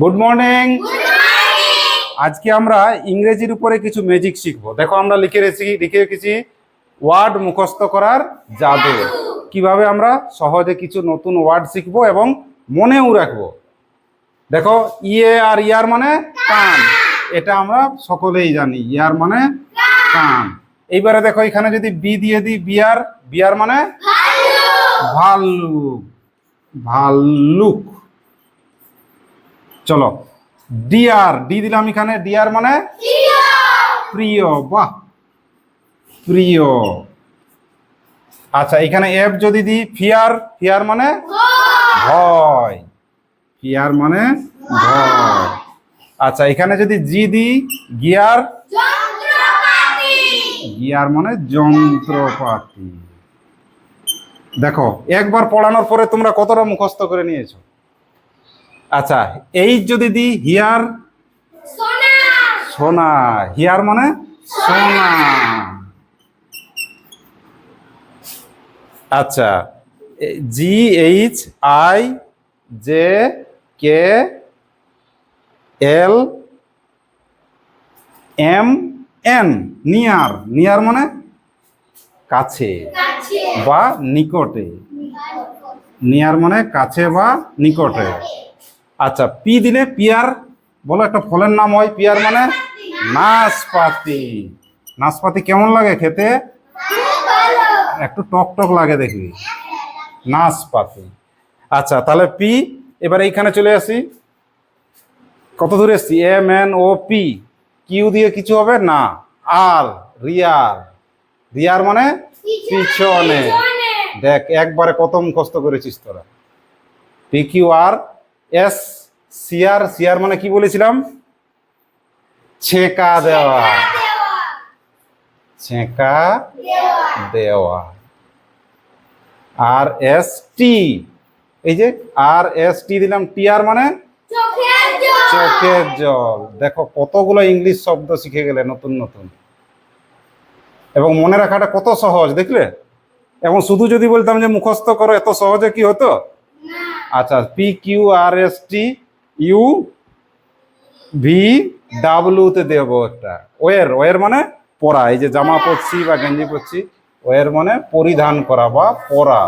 Good morning আজকে আমরা ইংরেজির উপরে কিছু ম্যাজিক শিখব। দেখো আমরা লিখে রেখেছি লিখে রেখেছি ওয়ার্ড মুখস্থ করার জাদু কীভাবে আমরা সহজে কিছু নতুন ওয়ার্ড শিখব এবং মনেও রাখব। দেখো ইয়ে আর ইয়ার মানে কান। এটা আমরা সকলেই জানি ইয়ার মানে কান। এইবারে দেখো এখানে যদি বি দিয়ে দিই বিয়ার বিয়ার মানে ভাল্লুক। ভাল্লুক। চলো। ডিয়ার ডি দিলাম এখানে। ডিয়ার মানে? প্রিয়। বাহ। প্রিয়। আচ্ছা এখানে এফ যদি দিই, ফিয়ার ফিয়ার মানে? ভয়। ফিয়ার মানে? ভয়। আচ্ছা এখানে যদি জি দিই, গিয়ার? গিয়ার মানে যন্ত্রপাতি। দেখো, একবার পড়ানোর পরে তোমরা কতটা মুখস্থ করে নিয়েছো? আচ্ছা এই যদি দি হিয়ার? সোনা। হিয়ার মানে? সোনা। আচ্ছা G H I J K L M N near. Near মানে? কাছে বা নিকটে। নিয়ার মানে কাছে বা নিকটে। আচ্ছা পি দিলে পিয়ার বলো একটা ফলের নাম হয় পিয়ার মানে? নাশপাতি। নাশপাতি কেমন লাগে খেতে? একটু টক টক লাগে দেখবি। নাশপাতি। আচ্ছা তাহলে পি এবার এইখানে চলে আসি। কত দূরে এসছি? M N O P Q দিয়ে কিছু হবে? না। আর রিয়ার। রিয়ার মানে পিছনে। দেখ, একবারে কত মুখস্থ করেছিস তোরা। P Q R S CR CR মানে কি বলেছিলাম? ছেঁকা দেওয়া। ছেঁকা দেওয়া। আর এস টি এই যে আর এস টি দিলাম টি আর মানে চোখের জল। দেখো কতগুলো ইংলিশ শব্দ শিখে গেলে নতুন নতুন। এবং মনে রাখাটা কত সহজ, দেখলে? এবং শুধু যদি বলতাম যে মুখস্থ করো, এত সহজে কি হতো? আচ্ছা P Q R S T U V ডাব্লিউতে দেবো একটা। ওয়ের ওয়ের মানে পরা এই যে জামা পরছি বা গেঞ্জি পরছি, ওয়ের মানে পরিধান করা বা পরা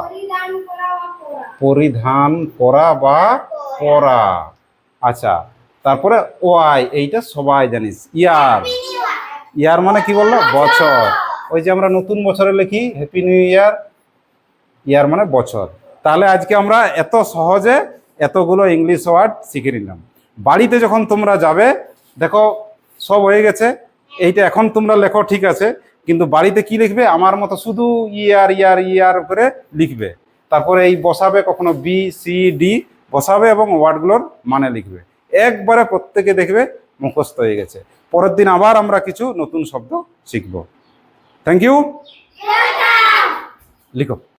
পরিধান করা বা পরা আচ্ছা তারপরে ওয়াই, এইটা সবাই জানিস ইয়ার ইয়ার মানে কি বলল? বছর। ওই যে আমরা নতুন বছরে লিখি হ্যাপি নিউ ইয়ার ইয়ার মানে বছর। তাহলে আজকে আমরা এত সহজে এতগুলো ইংলিশ ওয়ার্ড শিখে নিলাম। বাড়িতে যখন তোমরা যাবে দেখো সব হয়ে গেছে। এইটা এখন তোমরা লেখো ঠিক আছে। কিন্তু বাড়িতে কি লিখবে? আমার মতো শুধু ইয়ার ইয়ার ইয়ার করে লিখবে। তারপরে এই বসাবে কখনো বি সি ডি বসাবে এবং ওয়ার্ডগুলোর মানে লিখবে। একবারে প্রত্যেকে দেখবে মুখস্থ হয়ে গেছে। পরের দিন আবার আমরা কিছু নতুন শব্দ শিখব। থ্যাংক ইউ লিখো।